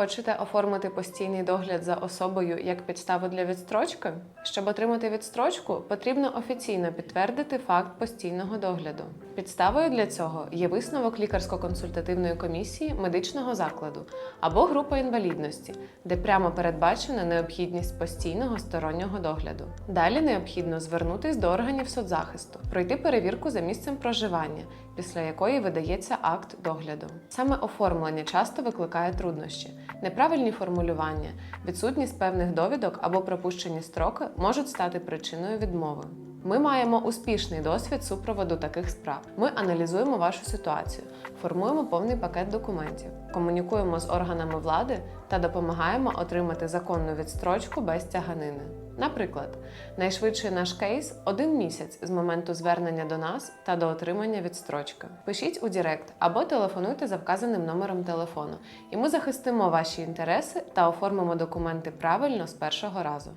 Хочете оформити постійний догляд за особою як підставу для відстрочки? Щоб отримати відстрочку, потрібно офіційно підтвердити факт постійного догляду. Підставою для цього є висновок лікарсько-консультативної комісії медичного закладу або група інвалідності, де прямо передбачена необхідність постійного стороннього догляду. Далі необхідно звернутись до органів соцзахисту, пройти перевірку за місцем проживання, після якої видається акт догляду. Саме оформлення часто викликає труднощі. Неправильні формулювання, відсутність певних довідок або пропущені строки можуть стати причиною відмови. Ми маємо успішний досвід супроводу таких справ. Ми аналізуємо вашу ситуацію, формуємо повний пакет документів, комунікуємо з органами влади та допомагаємо отримати законну відстрочку без тяганини. Наприклад, найшвидший наш кейс один місяць з моменту звернення до нас та до отримання відстрочки. Пишіть у Директ або телефонуйте за вказаним номером телефону, і ми захистимо ваші інтереси та оформимо документи правильно з першого разу.